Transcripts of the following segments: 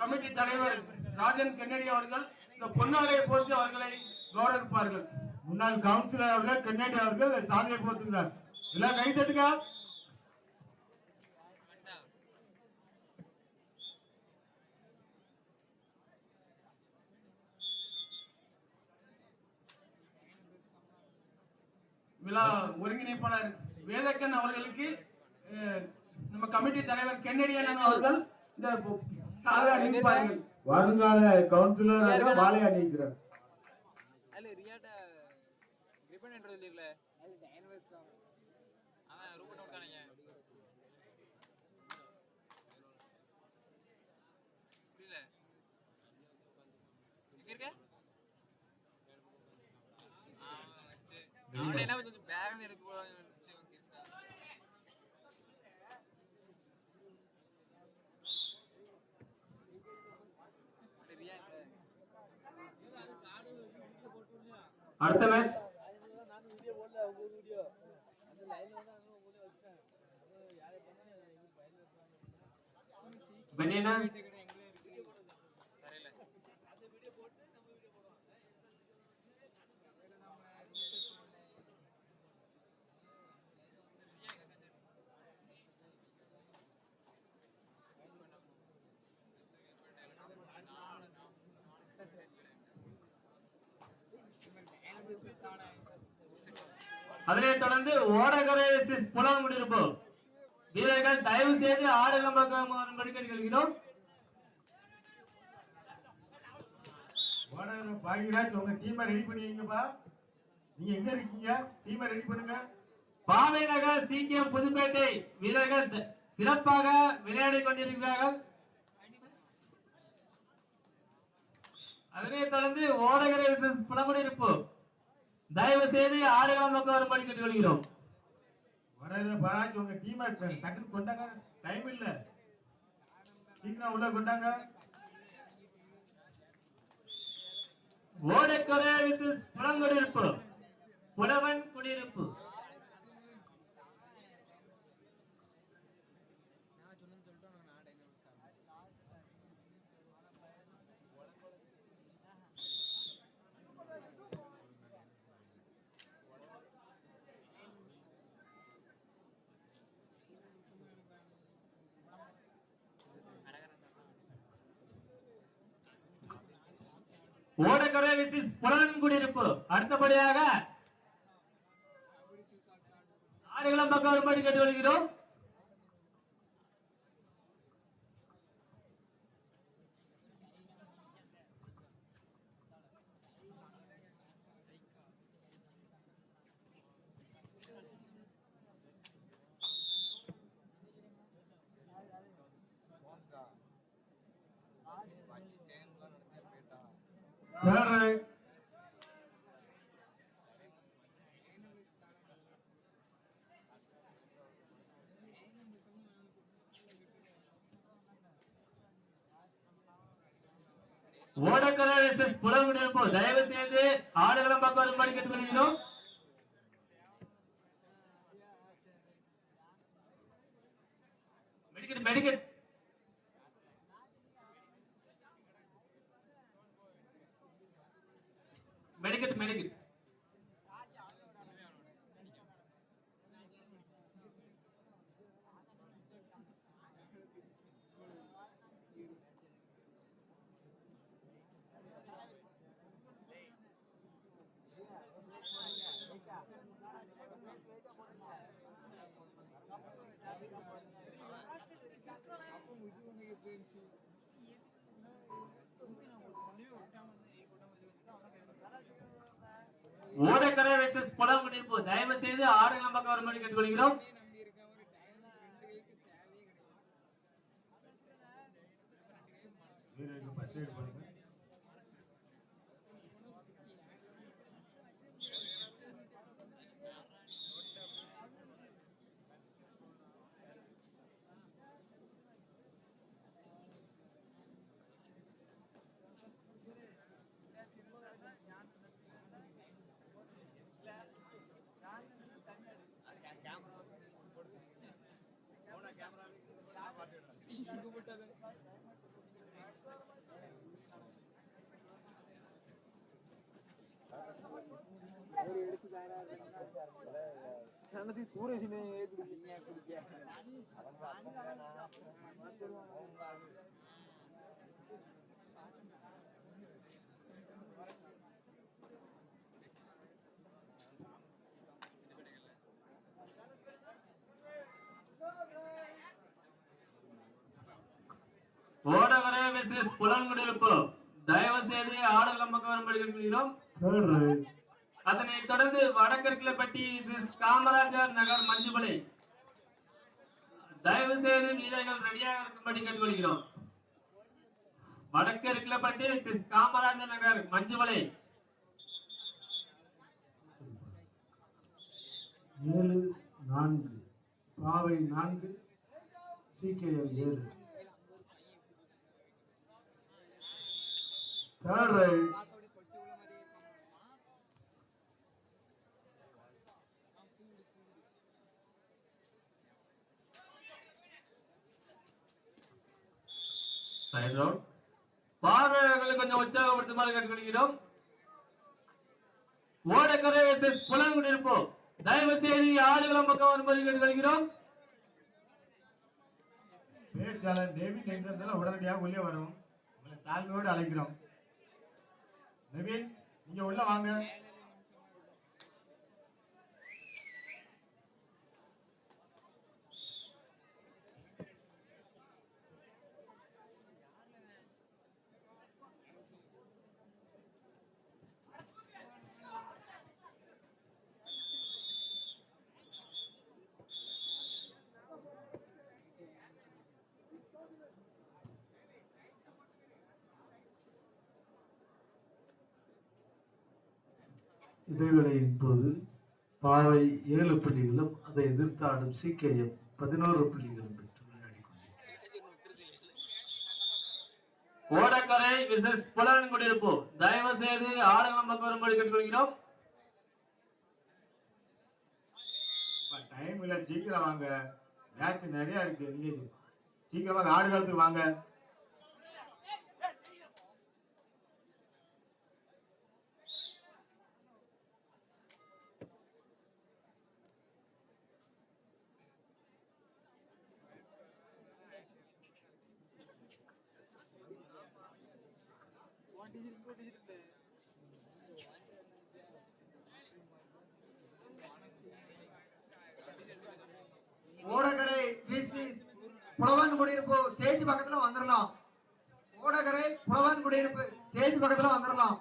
Committee தலைவர் Rajan Kennedy அவர்கள் இந்த பொன்னாடையை பொறுத்து அவர்களை கௌரவிப்பார்கள். முன்னாள் கவுன்சிலர் அவர்கள் கண்ணாடி அவர்கள் சாலையை போட்டுக்கிறார் எல்லாம் கை தட்டுங்க. விழா ஒருங்கிணைப்பாளர் வேதக்கன் அவர்களுக்கு நம்ம கமிட்டி தலைவர் கென்னடியன் அவர்கள் இந்த வருங்கால கவுன்சிலர் அவர்கள் மாலை அணிவிக்கிறார் அடுத்த மேட்ச் பெனினா தரையில அதனைத் தொடர்ந்து ஓடகரை புலம் முடியிருப்பு வீரர்கள் தயவு செய்து ஆடுகளம் பக்கம் ஓனர் பாகிராஜ் உங்க டீமை ரெடி பண்ணி வைங்கப்பா நீங்க எங்க இருக்கீங்க? டீமை ரெடி பண்ணுங்க. பாவை நகர் சீக்கியம் புதுப்பேட்டை வீரர்கள் சிறப்பாக விளையாடிக் கொண்டிருக்கிறார்கள். அதனைத் தொடர்ந்து ஓடகரை புலமுடியிருப்பு தயவு செய்து ஆடுகளம் பக்கம் வரும்படி கேட்டுக்கொள்கிறோம். ஓனர் பாராஜ் உங்க டீமை டக்குன்னு கொண்டாங்க. டைம் இல்ல. சீக்கிரம் உள்ள கொண்டாங்க. ஓடக்கரை வெர்சஸ் புலங்குடியிருப்பு புலவன் குடியிருப்பு. ஓடக்கரை விசிஸ் புலன் குடியிருப்பு. அடுத்தபடியாக ஆடுகளம் பக்கம் வரும்படி கேட்டுக்கொள்கிறோம் தேர்ட் ரைட் எஸ் எஸ் புலன் குடியிருப்பு தயவு செய்து ஆடுகளம் பக்கம் வரும்படி கேட்டுக்கொள்கிறோம். ஓடக்கரை விசிஸ் புலம் குடியிருப்பு தயவு செய்து ஆடுகளம் பக்கம் வரும்படி கேட்டுக்கொள்கிறோம். வீரருக்கு ஃபர்ஸ்ட் எய்ட் பண்ணுங்க ஓடகரை விசேஷ் புலன்குடியிருப்பு தயவு செய்து ஆடுகளம் பக்கம் வரும்படி கேட்கிறோம் தேர்ட் அதனைத் தொடர்ந்து வடக்கிழப்பட்டி காமராஜர் நகர் மஞ்சுமலை தயவு செய்து வீரர்கள் ரெடியாக இருக்கும்படி கேட்டுக்கொள்கிறோம். வடக்கிழப்பட்டி விசேஷ் காமராஜர் நகர் மஞ்சுமலை ஏழு நான்கு பாவை நான்கு சிகேஎல் ஏழு. தேர்ட் ரவுண்ட் பார்வையாளர்களை கொஞ்சம் உற்சாகப்படுத்துமாறு கேட்டுக்கொள்கிறோம். ஓடக்கரை விசேஷ் புலன்குடியிருப்பு தயவு செய்து ஆடுகளம் பக்கம் வரும்படி கேட்டுக்கொள்கிறோம். பேச்சாளர் தேவி எங்க உடனடியாக உள்ளே வரும். உங்களை தாழ்மையோடு அழைக்கிறோம். நவீன் நீங்க உள்ள வாங்க. இடைவேளையின் போது பாவை ஏழு புள்ளிகளும் அதை எதிர்த்தாடும் சிகேஎம் பதினோரு புள்ளிகளும் பெற்று விளையாடிக் கொண்டிருக்கிறது ஓடக்கரை விசேஷ் புலன்குடியிருப்பு தயவு செய்து ஆரம்பம் பக்கம் வரும்படி கேட்டுக்கொள்கிறோம். டைம் இல்ல சீக்கிரம் வாங்க. மேட்ச் நிறைய இருக்கு. சீக்கிரமா ஆடு காலத்துக்கு வாங்க ஓடகரை விசிஸ் புலவான் குடியிருப்பு ஸ்டேஜ் பக்கத்துல வந்துடலாம் ஓடகரை புலவான் குடியிருப்பு ஸ்டேஜ் பக்கத்துல வந்துடலாம்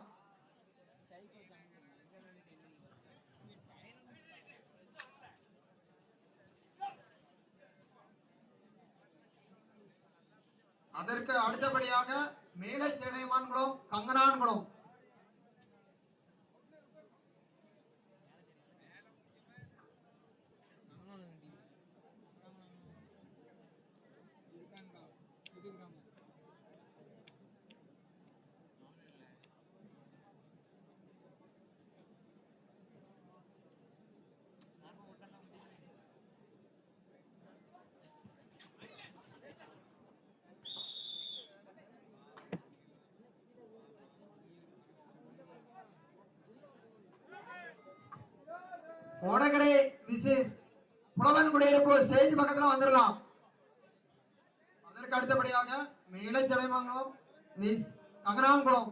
அதற்கு அடுத்தபடியாக மேலே ஓடகரை விசேஷ் புலவன் குடியிருப்பு ஸ்டேஜ் பக்கத்துல வந்துடலாம் அதற்கு அடுத்தபடியாக மேலே செடைமங்கலம் விஸ் கங்கனாங்குளம்.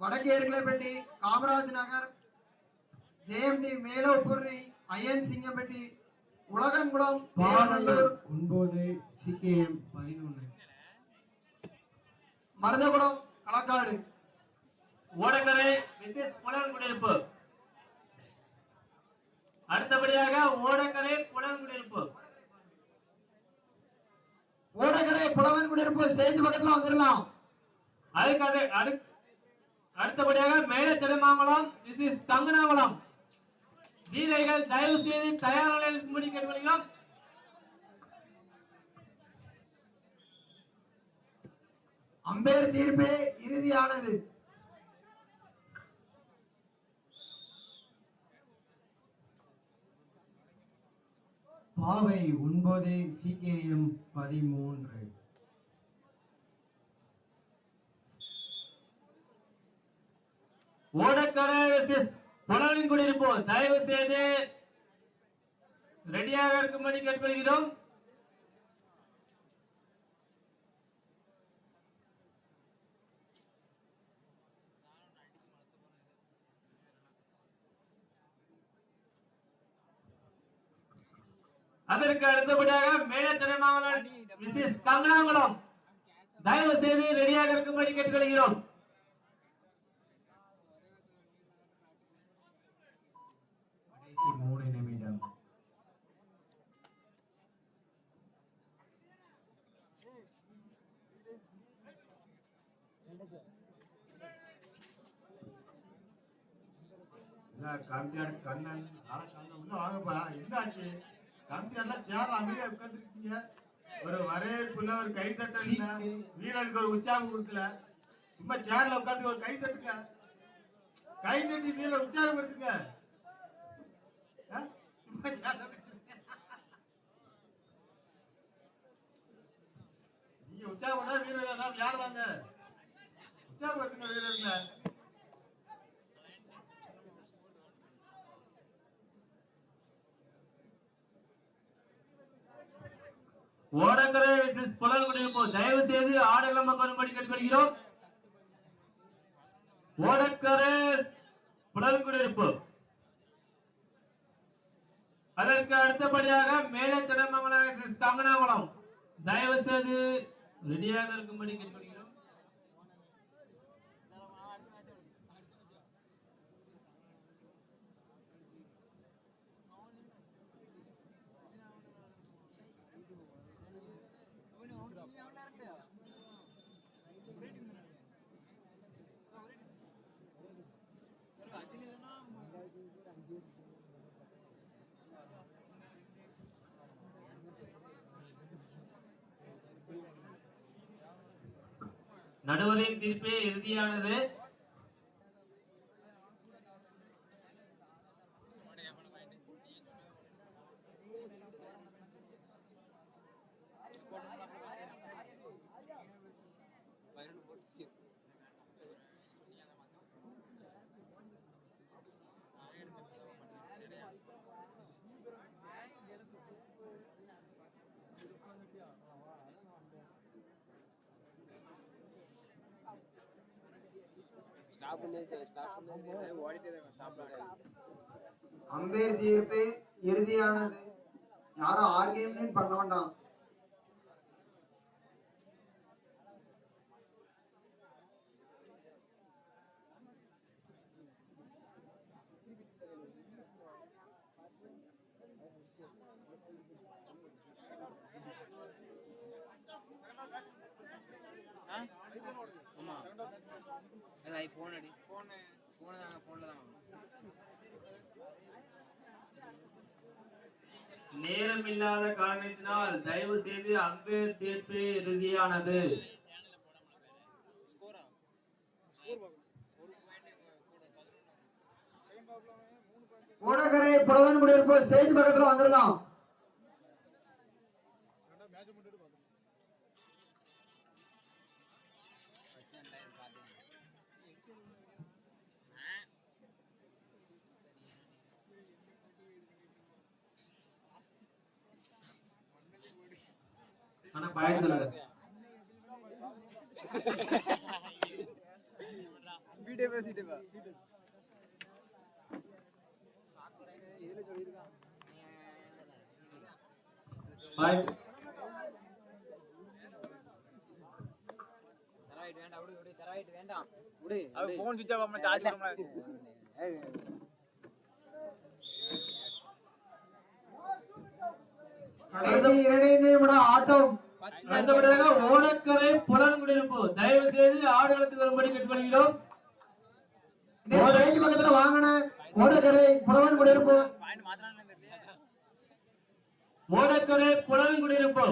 வடக்கு ஏற்கலைப்பட்டி காமராஜ் நகர் ஜேஎம்டி மேலோப்பூர்ணி ஐயன் சிங்கம்பட்டி உலகங்குளம் ஒன்பது சிகேஎம் பதினொன்று மருதகுளம் களக்காடு. ஓடக்கரை விசேஷ் புலன்குடியிருப்பு அடுத்தபடியாக ஓடக்கரை புலன்குடியிருப்பு ஓடகரை புலவன் குடியிருப்பு ஸ்டேஜ் பக்கத்துல வந்துடலாம். அதுக்கு அது அடு- அடுத்தபடியாக மேல செலமாங்குளம் விசேஷ் கங்கனாங்குளம் வீரர்கள் தயவு செய்து தயார் நிலையில் இருக்கும்படி அம்பேர் தீர்ப்பே இறுதியானது. பாவை ஒன்பது சிகேஎம் பதிமூன்று. ஓடக்கடை குடியிருப்போம். தயவு செய்து ரெடியாக இருக்கும்படி கேட்டுக்கொள்கிறோம். அதற்கு அடுத்தபடியாக மேலச்சடை மாவட்டம் மிஸ்ஸஸ் கங்கனாங்குளம் தயவு செய்து ரெடியாக இருக்கும்படி கேட்டுக்கொள்கிறோம். மூணு நிமிடம். கண்ணன் கண்ணன் வாங்கப்பா என்ன ஆச்சு கம்பியார்லாம் சேர் அமைதியா உட்காந்துருக்கீங்க ஒரு வரவேற்புல ஒரு கை தட்டல் இல்ல வீரனுக்கு ஒரு உற்சாகம் கொடுக்கல. சும்மா சேர்ல உட்காந்து ஒரு கை தட்டுங்க. கை தட்டி வீரனை உற்சாகப்படுத்துங்க ஆ? சும்மா சேர்ல நீங்க உற்சாகம் பண்ணா வீரர்கள் எல்லாம் விளையாடுவாங்க. உற்சாகப்படுத்துங்க வீரர்களை. ஓடக்கரை மிஸ்ஸஸ் புலன் தயவு செய்து ஆடுகளம் கேட்டுக்கொள்கிறோம். ஓடக்கரை அதற்கு அடுத்தபடியாக மேலே சிதம்பரம் மிஸ்ஸஸ் கங்கனாகுளம் தயவு செய்து ரெடியாக இருக்கும்படி கேட்டுக்கொள்கிறோம். நடுவரின் தீர்ப்பே இறுதியானது. அம்பேர் தீர்ப்பு இறுதியானது. யாரும் ஆர்கியூமெண்ட் பண்ண வேண்டாம். ஃபோன் அடி. ஃபோனு ஃபோனு தான் ஃபோனில் தான் நேரம் இல்லாத காரணத்தினால் தயவு செய்து அம்பேர் தீர்ப்பே இறுதியானது. ஸ்கோரா ஸ்கோர் பார்க்கணும். ஒரு பாயிண்ட் கூட ஓடகரை புலவன் குடியிருப்பு ஸ்டேஜ் பக்கத்துல வந்துடலாம். பாயிண்ட் சொல்லுங்க வீடியோ பேசிட்டு இதுல தரவாயிட்டு வேண்டாம் விடு விடு தரவாயிட்டு வேண்டாம். விடு அது phone switch off ஆகாம charge பண்ண கடைசி இரண்டு நிமிடம் ஆட்டம். அடுத்தபடியாக ஓடக்கரை புலன் குடியிருப்பு. தயவு செய்து ஆடுகளத்துக்கு வரும்படி கேட்டுக்கொள்கிறோம். பக்கத்துல வாங்கின ஓடகரை புலவன் குடியிருப்பு. ஓடக்கரை புலன் குடியிருப்பு.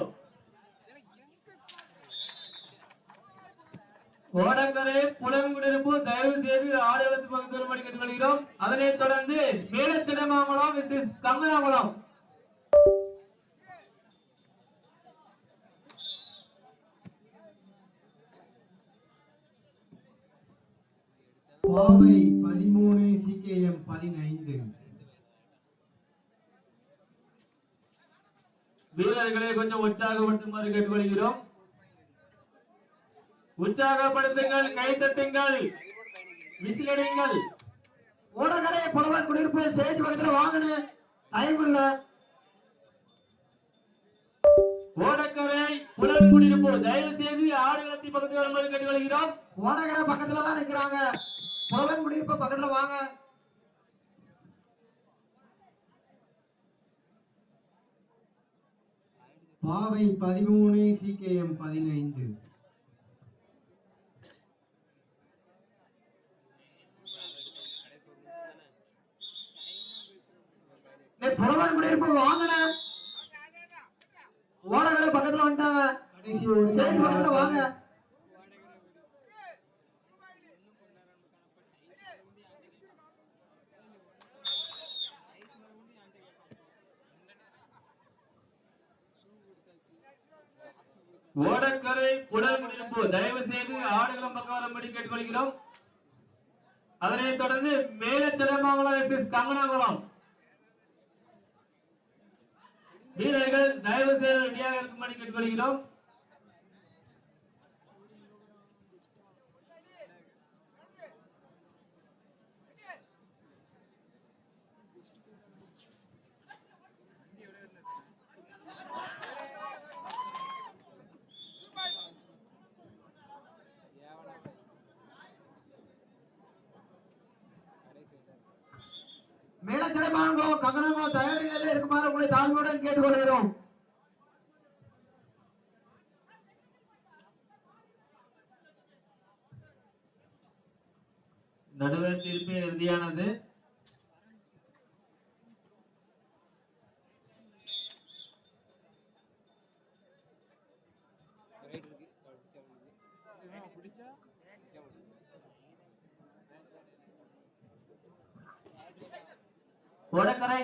ஓடக்கரை புலன் குடியிருப்பு. தயவு செய்து ஆடுகளத்து பக்கத்து வரும்படி கேட்டுக்கொள்கிறோம். அதனைத் தொடர்ந்து மேலச்சிடமாங்குளம் மிஸ்ஸஸ் கங்கனாகுளம். பாவை பதிமூணு சிகேஎம் பதினைந்து. வீரர்களை கொஞ்சம் உற்சாகப்படுத்துமாறு கேட்டுக்கொள்கிறோம். உற்சாகப்படுத்துங்கள் கைத்தட்டுங்கள் விசிலடிங்கள். ஓடகரை புலவன் குடியிருப்பு ஸ்டேஜ் பக்கத்துல வாங்கின டைம் இல்ல. ஓடக்கரை புலன் குடியிருப்பு தயவு செய்து ஆடுகளத்தி பக்கத்தில் வருமாறு கேட்டுக்கொள்கிறோம். ஓடகரை பக்கத்துல தான் நிக்கிறாங்க. புலவன் குடியிருப்பு பக்கத்துல வாங்க. பாவை பதிமூணு சிகேஎம் பதினைந்து. புலவன் குடியிருப்பு வாங்கின ஓடகரை பக்கத்துல வந்துட்டாங்க. பக்கத்துல வாங்க. ஓடக்கரை புலன் குடியிருப்பு தயவு செய்து ஆடுகளம் பக்கம் வரும்படி கேட்டுக்கொள்கிறோம். அதனைத் தொடர்ந்து மேலச்சடமாங்குளம் எஸ் கங்கனாங்குளம் வீரர்கள் தயவு செய்து ரெடியாக இருக்கும்படி கேட்டுக்கொள்கிறோம் மேலச்சடைமானங்களும் கங்கணங்களும் தயார் நிலையில இருக்குமாறு தாழ்மையுடன் கேட்டுக்கொள்கிறோம். நடுவர் தீர்ப்பு இறுதியானது. போட்டனா